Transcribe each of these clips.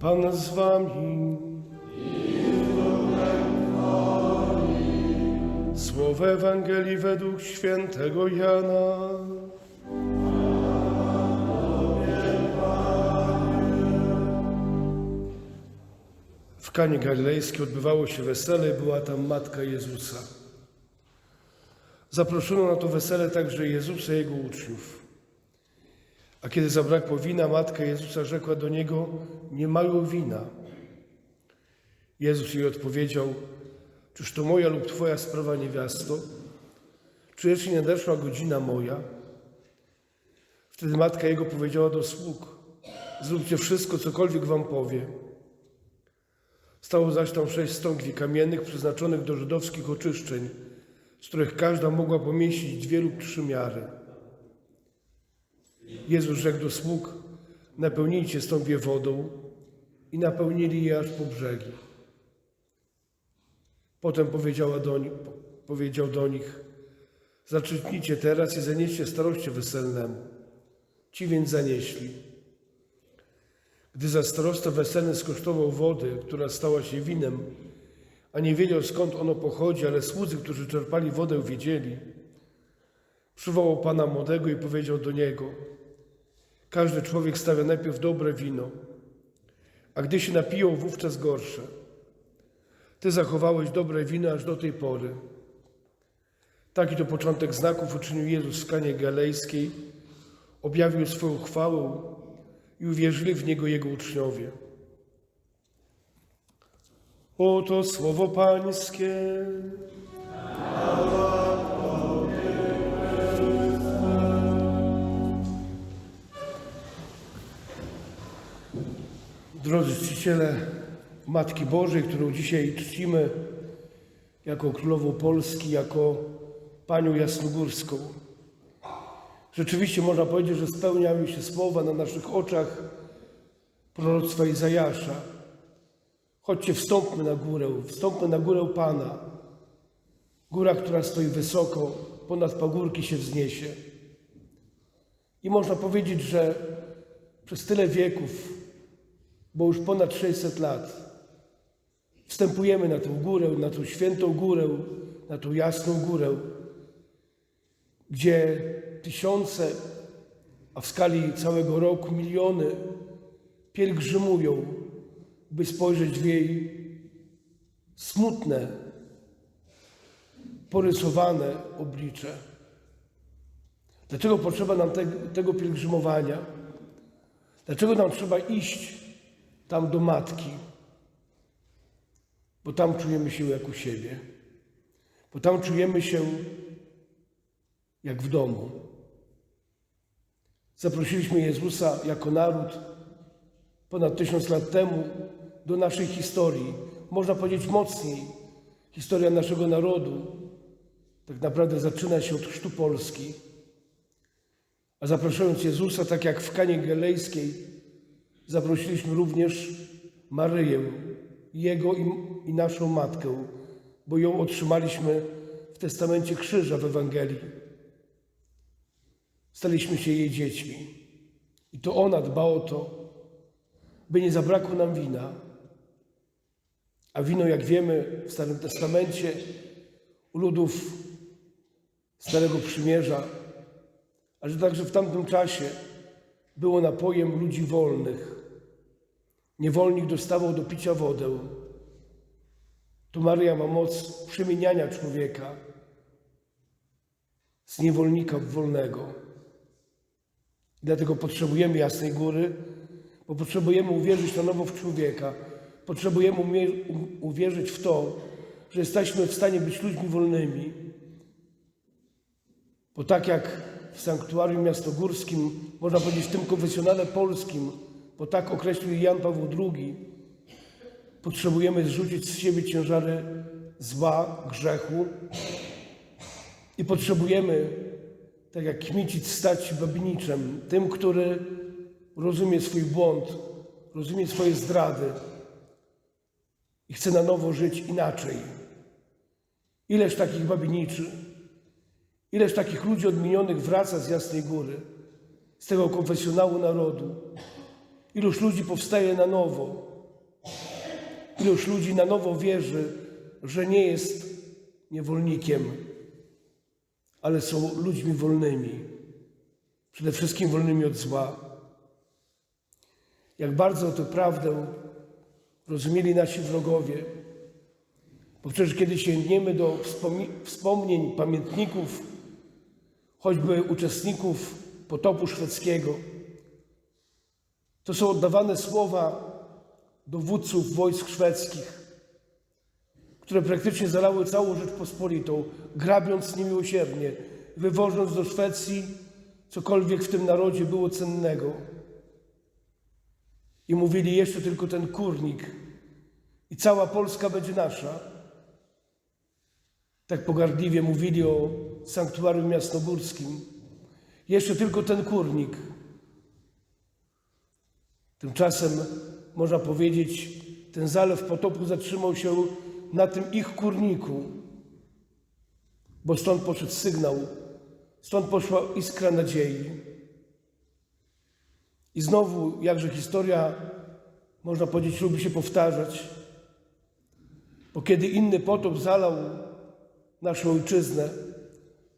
Pan z wami. Słowo Ewangelii według świętego Jana. W Kanie Galilejskiej odbywało się wesele i była tam matka Jezusa. Zaproszono na to wesele także Jezusa i jego uczniów. A kiedy zabrakło wina, matka Jezusa rzekła do niego: Nie mają wina. Jezus jej odpowiedział: Czyż to moja lub twoja sprawa, niewiasto? Czy jeszcze nie nadeszła godzina moja? Wtedy matka jego powiedziała do sług: Zróbcie wszystko, cokolwiek wam powie. Stało zaś tam sześć stągwi kamiennych przeznaczonych do żydowskich oczyszczeń, z których każda mogła pomieścić dwie lub trzy miary. Jezus rzekł do sług: Napełnijcie stągwie wodą, i napełnili je aż po brzegi. Potem powiedziała do powiedział do nich: Zaczynijcie teraz i zanieście staroście weselnemu. Ci więc zanieśli. Gdy za starosta weselny skosztował wody, która stała się winem, a nie wiedział skąd ono pochodzi, ale słudzy, którzy czerpali wodę, wiedzieli, przywołał pana młodego i powiedział do niego: Każdy człowiek stawia najpierw dobre wino, a gdy się napiją, wówczas gorsze. Ty zachowałeś dobre wino aż do tej pory. Taki to początek znaków uczynił Jezus w Kanie Galejskiej, objawił swoją chwałę i uwierzyli w Niego Jego uczniowie. Oto słowo Pańskie. Drodzy czciciele Matki Bożej, którą dzisiaj czcimy jako Królową Polski, jako Panią Jasnogórską. Rzeczywiście można powiedzieć, że spełniają się słowa na naszych oczach proroctwa Izajasza. Chodźcie, wstąpmy na górę, wstąpmy na górę Pana. Góra, która stoi wysoko, ponad pagórki się wzniesie. I można powiedzieć, że przez tyle wieków, bo już ponad 600 lat, wstępujemy na tę górę, na tą świętą górę, na tą jasną górę, gdzie tysiące, a w skali całego roku miliony pielgrzymują, by spojrzeć w jej smutne, porysowane oblicze. Dlaczego potrzeba nam te, tego pielgrzymowania? Dlaczego nam trzeba iść tam do matki? Bo tam czujemy się jak u siebie. Bo tam czujemy się jak w domu. Zaprosiliśmy Jezusa jako naród ponad tysiąc lat temu do naszej historii. Można powiedzieć mocniej. Historia naszego narodu tak naprawdę zaczyna się od chrztu Polski. A zapraszając Jezusa, tak jak w Kanie Galejskiej, zaprosiliśmy również Maryję, Jego i, i naszą Matkę, bo ją otrzymaliśmy w testamencie krzyża w Ewangelii. Staliśmy się jej dziećmi. I to ona dba o to, by nie zabrakło nam wina. A wino, jak wiemy, w Starym Testamencie u ludów Starego Przymierza, ale także w tamtym czasie było napojem ludzi wolnych. Niewolnik dostawał do picia wodę. To Maryja ma moc przemieniania człowieka z niewolnika w wolnego. Dlatego potrzebujemy jasnej góry, bo potrzebujemy uwierzyć na nowo w człowieka. Potrzebujemy uwierzyć w to, że jesteśmy w stanie być ludźmi wolnymi. Bo tak jak w sanktuarium miastogórskim, można powiedzieć w tym konfesjonale polskim, bo tak określił Jan Paweł II, potrzebujemy zrzucić z siebie ciężary zła, grzechu i potrzebujemy, tak jak Kmicic, stać się babiniczem, tym, który rozumie swój błąd, rozumie swoje zdrady i chce na nowo żyć inaczej. Ileż takich babiniczy, ileż takich ludzi odmienionych wraca z Jasnej Góry, z tego konfesjonału narodu. Iluż ludzi powstaje na nowo, Iluż ludzi na nowo wierzy, że nie jest niewolnikiem, ale są ludźmi wolnymi. Przede wszystkim wolnymi od zła. Jak bardzo tę prawdę rozumieli nasi wrogowie. Bo przecież kiedy sięgniemy do wspomni- wspomnień pamiętników, choćby uczestników potopu szwedzkiego, to są oddawane słowa dowódców wojsk szwedzkich, które praktycznie zalały całą Rzeczpospolitą, grabiąc niemiłosiernie, wywożąc do Szwecji cokolwiek w tym narodzie było cennego. I mówili jeszcze tylko ten kurnik i cała Polska będzie nasza. Tak pogardliwie mówili o sanktuarium jasnogórskim. Jeszcze tylko ten kurnik. Tymczasem można powiedzieć, ten zalew potopu zatrzymał się na tym ich kurniku, bo stąd poszedł sygnał, stąd poszła iskra nadziei. I znowu, jakże historia, można powiedzieć, lubi się powtarzać, bo kiedy inny potop zalał naszą ojczyznę,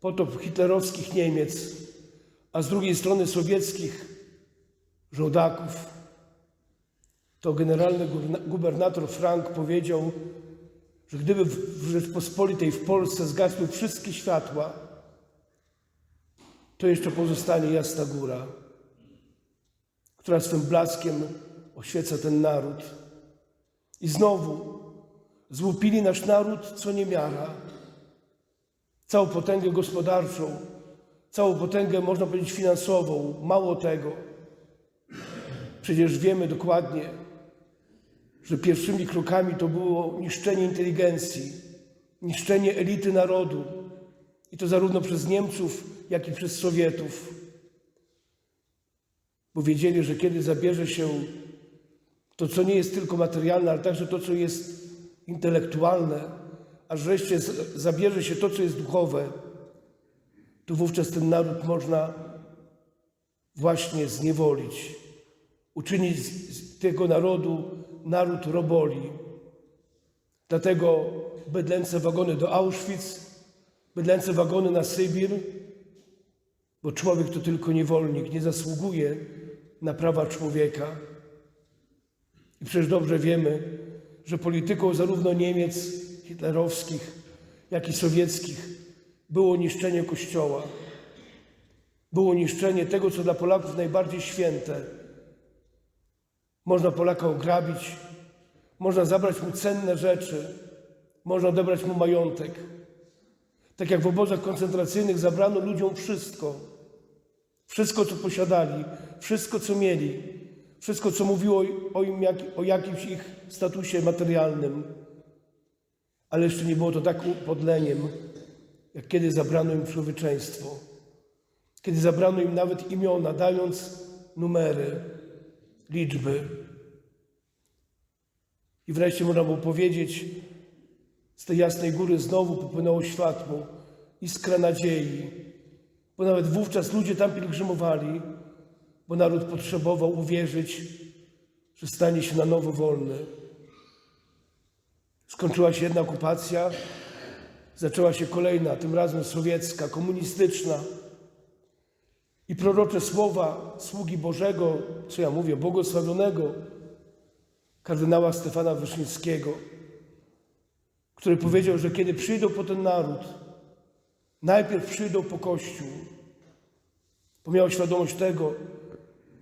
potop hitlerowskich Niemiec, a z drugiej strony sowieckich żołdaków, to generalny guberna- gubernator Frank powiedział, że gdyby w Rzeczpospolitej, w Polsce zgasły wszystkie światła, to jeszcze pozostanie jasna góra, która swym blaskiem oświeca ten naród. I znowu złupili nasz naród co niemiara, całą potęgę gospodarczą, całą potęgę, można powiedzieć, finansową. Mało tego, przecież wiemy dokładnie, że pierwszymi krokami to było niszczenie inteligencji, niszczenie elity narodu. I to zarówno przez Niemców, jak i przez Sowietów. Bo wiedzieli, że kiedy zabierze się to, co nie jest tylko materialne, ale także to, co jest intelektualne, a wreszcie zabierze się to, co jest duchowe, to wówczas ten naród można właśnie zniewolić, uczynić z tego narodu naród roboli. Dlatego bydlęce wagony do Auschwitz, bydlęce wagony na Sybir, bo człowiek to tylko niewolnik, nie zasługuje na prawa człowieka. I przecież dobrze wiemy, że polityką zarówno Niemiec hitlerowskich, jak i sowieckich było niszczenie Kościoła. Było niszczenie tego, co dla Polaków najbardziej święte. Można Polaka ograbić, można zabrać mu cenne rzeczy, można odebrać mu majątek. Tak jak w obozach koncentracyjnych zabrano ludziom wszystko. Wszystko, co posiadali, wszystko, co mieli, wszystko, co mówiło o, im jak, o jakimś ich statusie materialnym. Ale jeszcze nie było to tak podleniem, jak kiedy zabrano im człowieczeństwo. Kiedy zabrano im nawet imiona, dając numery, liczby. I wreszcie można było powiedzieć, z tej jasnej góry znowu popłynęło światło, iskra nadziei, bo nawet wówczas ludzie tam pielgrzymowali, bo naród potrzebował uwierzyć, że stanie się na nowo wolny. Skończyła się jedna okupacja, zaczęła się kolejna, tym razem sowiecka, komunistyczna. I prorocze słowa sługi Bożego, co ja mówię, błogosławionego kardynała Stefana Wyszyńskiego, który powiedział, że kiedy przyjdą po ten naród, najpierw przyjdą po Kościół, bo miał świadomość tego,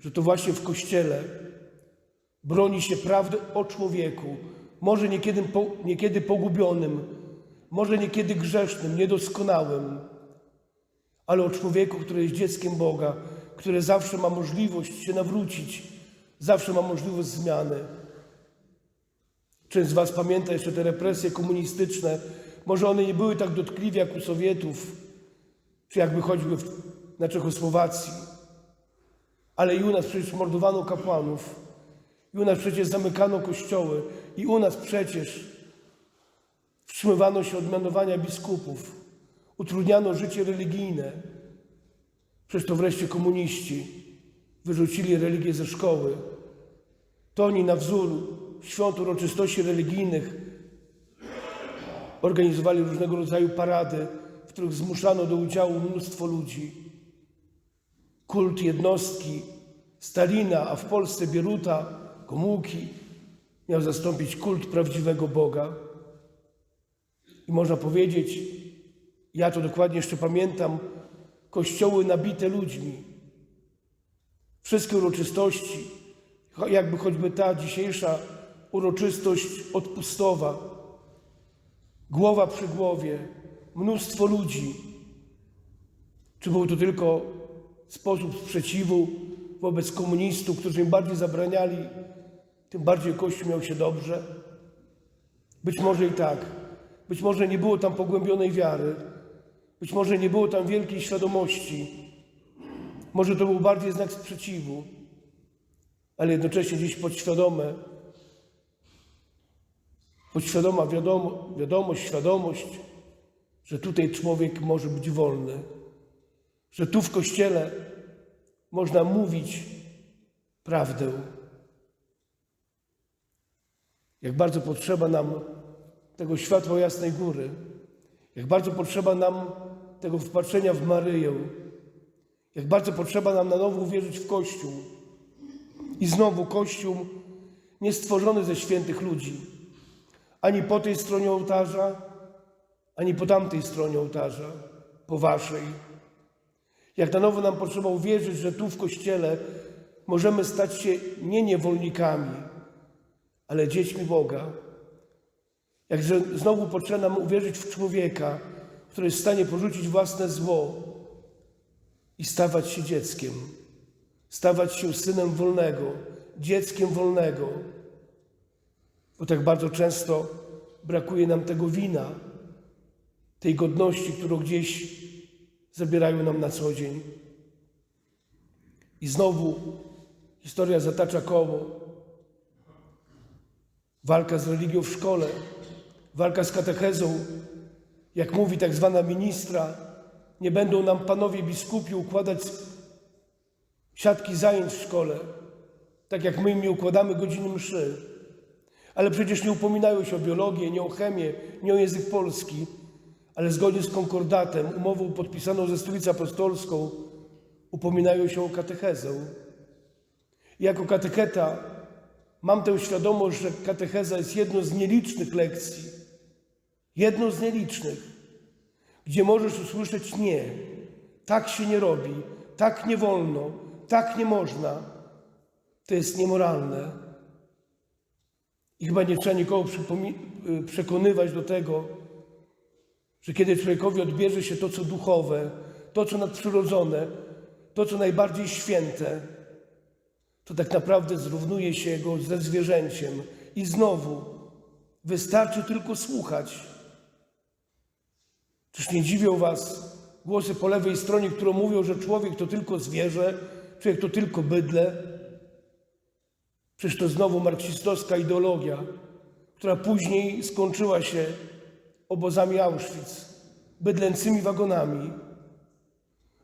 że to właśnie w Kościele broni się prawdy o człowieku, może niekiedy, niekiedy pogubionym, może niekiedy grzesznym, niedoskonałym, ale o człowieku, który jest dzieckiem Boga, który zawsze ma możliwość się nawrócić, zawsze ma możliwość zmiany. Część z Was pamięta jeszcze te represje komunistyczne. Może one nie były tak dotkliwe jak u Sowietów, czy jakby choćby na Czechosłowacji. Ale i u nas przecież mordowano kapłanów, i u nas przecież zamykano kościoły, i u nas przecież wstrzymywano się od mianowania biskupów, utrudniano życie religijne. Przecież to wreszcie komuniści wyrzucili religię ze szkoły. To oni na wzór świąt, uroczystości religijnych organizowali różnego rodzaju parady, w których zmuszano do udziału mnóstwo ludzi. Kult jednostki Stalina, a w Polsce Bieruta, Gomułki miał zastąpić kult prawdziwego Boga. I można powiedzieć, ja to dokładnie jeszcze pamiętam, kościoły nabite ludźmi. Wszystkie uroczystości, jakby choćby ta dzisiejsza uroczystość odpustowa, głowa przy głowie, mnóstwo ludzi. Czy był to tylko sposób sprzeciwu wobec komunistów, którzy im bardziej zabraniali, tym bardziej Kościół miał się dobrze? Być może i tak. Być może nie było tam pogłębionej wiary. Być może nie było tam wielkiej świadomości. Może to był bardziej znak sprzeciwu, ale jednocześnie gdzieś podświadome, podświadoma wiadomo, wiadomość, świadomość, że tutaj człowiek może być wolny, że tu w kościele można mówić prawdę. Jak bardzo potrzeba nam tego światła jasnej góry, jak bardzo potrzeba nam tego wpatrzenia w Maryję, jak bardzo potrzeba nam na nowo uwierzyć w Kościół. I znowu Kościół nie stworzony ze świętych ludzi, ani po tej stronie ołtarza, ani po tamtej stronie ołtarza, po waszej. Jak na nowo nam potrzeba uwierzyć, że tu w Kościele możemy stać się nie niewolnikami, ale dziećmi Boga. Jakże znowu potrzeba nam uwierzyć w człowieka, który jest w stanie porzucić własne zło i stawać się dzieckiem, stawać się synem wolnego, dzieckiem wolnego. Bo tak bardzo często brakuje nam tego wina, tej godności, którą gdzieś zabierają nam na co dzień. I znowu historia zatacza koło. Walka z religią w szkole, walka z katechezą. Jak mówi tak zwana ministra, nie będą nam panowie biskupi układać siatki zajęć w szkole, tak jak my im nie układamy godziny mszy. Ale przecież nie upominają się o biologię, nie o chemię, nie o język polski, ale zgodnie z konkordatem, umową podpisaną ze stolicą apostolską, upominają się o katechezę. I jako katecheta mam tę świadomość, że katecheza jest jedną z nielicznych lekcji, jedną z nielicznych, gdzie możesz usłyszeć nie, tak się nie robi, tak nie wolno, tak nie można. To jest niemoralne. I chyba nie trzeba nikogo y, przekonywać do tego, że kiedy człowiekowi odbierze się to, co duchowe, to, co nadprzyrodzone, to, co najbardziej święte, to tak naprawdę zrównuje się go ze zwierzęciem. I znowu wystarczy tylko słuchać. Czyż nie dziwią Was głosy po lewej stronie, które mówią, że człowiek to tylko zwierzę, człowiek to tylko bydle? Przecież to znowu marksistowska ideologia, która później skończyła się obozami Auschwitz, bydlęcymi wagonami.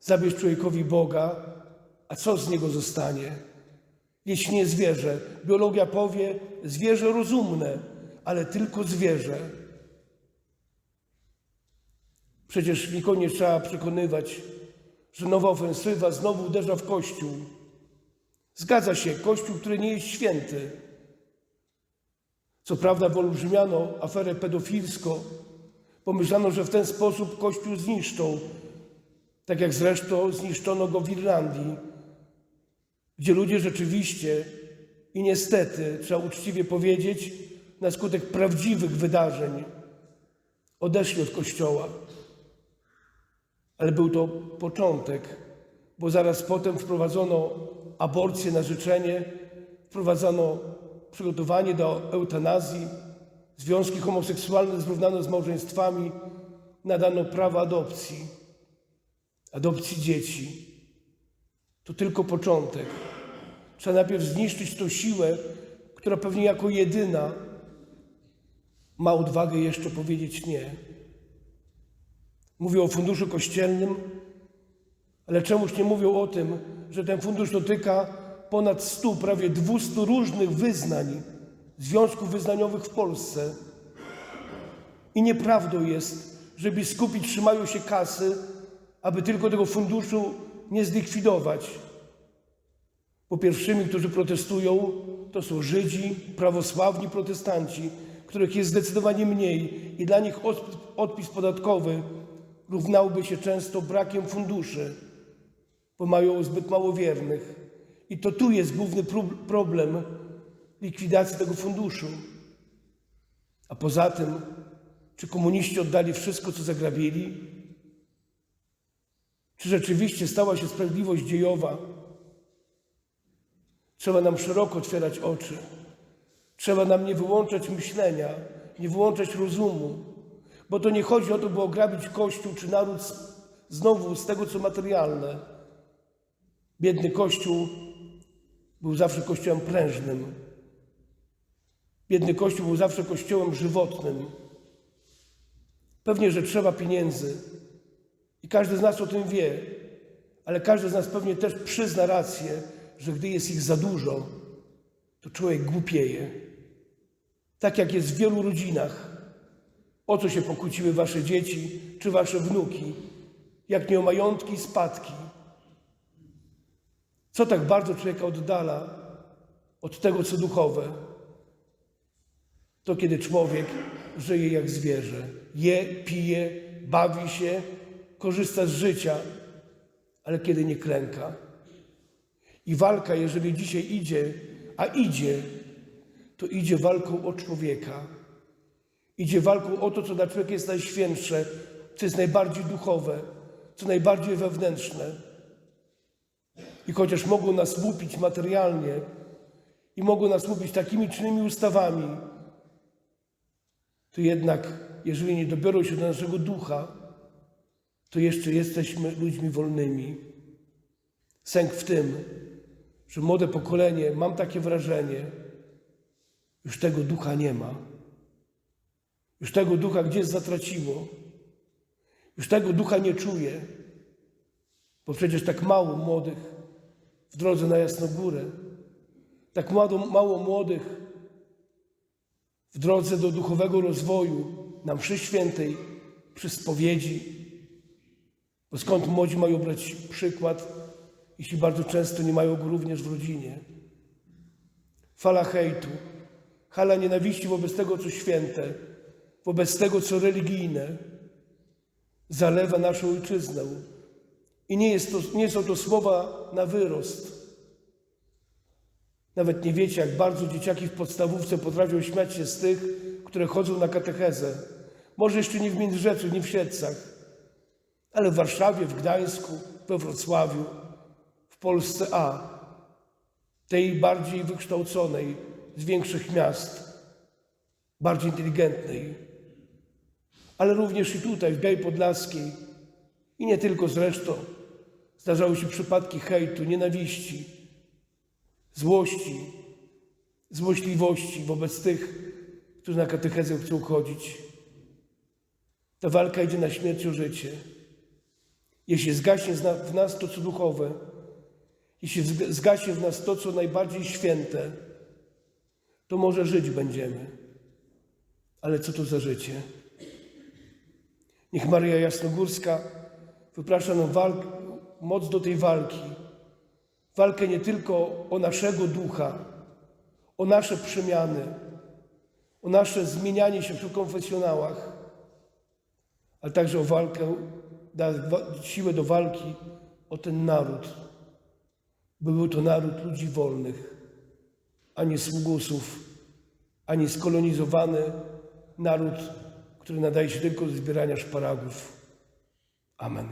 Zabierz człowiekowi Boga, a co z niego zostanie? Jeśli nie zwierzę, biologia powie zwierzę rozumne, ale tylko zwierzę. Przecież nikogo nie trzeba przekonywać, że nowa ofensywa znowu uderza w Kościół. Zgadza się, Kościół, który nie jest święty. Co prawda wyolbrzymiano aferę pedofilską, pomyślano, że w ten sposób Kościół zniszczą, tak jak zresztą zniszczono go w Irlandii, gdzie ludzie rzeczywiście i niestety, trzeba uczciwie powiedzieć, na skutek prawdziwych wydarzeń odeszli od Kościoła. Ale był to początek, bo zaraz potem wprowadzono aborcję na życzenie, wprowadzono przygotowanie do eutanazji, związki homoseksualne zrównano z małżeństwami, nadano prawo adopcji, adopcji dzieci. To tylko początek. Trzeba najpierw zniszczyć tą siłę, która pewnie jako jedyna ma odwagę jeszcze powiedzieć nie. Mówią o funduszu kościelnym, ale czemuż nie mówią o tym, że ten fundusz dotyka ponad 100, prawie 200 różnych wyznań związków wyznaniowych w Polsce. I nieprawdą jest, że biskupi trzymają się kasy, aby tylko tego funduszu nie zlikwidować. Bo pierwszymi, którzy protestują, to są Żydzi, prawosławni protestanci, których jest zdecydowanie mniej i dla nich od- odpis podatkowy równałby się często brakiem funduszy, bo mają zbyt mało wiernych. I to tu jest główny problem likwidacji tego funduszu. A poza tym, czy komuniści oddali wszystko, co zagrabili? Czy rzeczywiście stała się sprawiedliwość dziejowa? Trzeba nam szeroko otwierać oczy. Trzeba nam nie wyłączać myślenia, nie wyłączać rozumu, bo to nie chodzi o to, by ograbić Kościół czy naród znowu z tego, co materialne. Biedny Kościół był zawsze Kościołem prężnym. Biedny Kościół był zawsze Kościołem żywotnym. Pewnie, że trzeba pieniędzy i każdy z nas o tym wie, ale każdy z nas pewnie też przyzna rację, że gdy jest ich za dużo, to człowiek głupieje. Tak jak jest w wielu rodzinach. O co się pokłóciły wasze dzieci czy wasze wnuki? Jak nie o majątki i spadki. Co tak bardzo człowieka oddala od tego, co duchowe? To kiedy człowiek żyje jak zwierzę. Je, pije, bawi się, korzysta z życia, ale kiedy nie klęka. I walka, jeżeli dzisiaj idzie, a idzie, to idzie walką o człowieka. Idzie walką o to, co dla człowieka jest najświętsze, co jest najbardziej duchowe, co najbardziej wewnętrzne. I chociaż mogą nas łupić materialnie i mogą nas łupić takimi czynnymi ustawami, to jednak, jeżeli nie dobiorą się do naszego ducha, to jeszcze jesteśmy ludźmi wolnymi. Sęk w tym, że młode pokolenie, mam takie wrażenie, już tego ducha nie ma. Już tego ducha gdzieś zatraciło. Już tego ducha nie czuje. Bo przecież tak mało młodych w drodze na Jasnogórę, tak mało, mało młodych w drodze do duchowego rozwoju na mszy świętej, przy spowiedzi. Bo skąd młodzi mają brać przykład, jeśli bardzo często nie mają go również w rodzinie? Fala hejtu, fala nienawiści wobec tego, co święte, wobec tego, co religijne, zalewa naszą ojczyznę. I nie, jest to, nie są to słowa na wyrost. Nawet nie wiecie, jak bardzo dzieciaki w podstawówce potrafią śmiać się z tych, które chodzą na katechezę. Może jeszcze nie w Międzyrzeczu, nie w Siedcach, ale w Warszawie, w Gdańsku, we Wrocławiu, w Polsce A, tej bardziej wykształconej, z większych miast, bardziej inteligentnej, ale również i tutaj, w Białej Podlaskiej i nie tylko zresztą. Zdarzały się przypadki hejtu, nienawiści, złości, złośliwości wobec tych, którzy na katechezę chcą chodzić. Ta walka idzie na śmierć o życie. Jeśli zgaśnie w nas to, co duchowe, jeśli zg- zgaśnie w nas to, co najbardziej święte, to może żyć będziemy. Ale co to za życie? Niech Maria Jasnogórska wyprasza nam walk, moc do tej walki. Walkę nie tylko o naszego ducha, o nasze przemiany, o nasze zmienianie się przy konfesjonałach, ale także o walkę, da siłę do walki o ten naród, by był to naród ludzi wolnych, a nie sługusów, a nie skolonizowany naród, który nadaje się tylko do zbierania szparagów. Amen.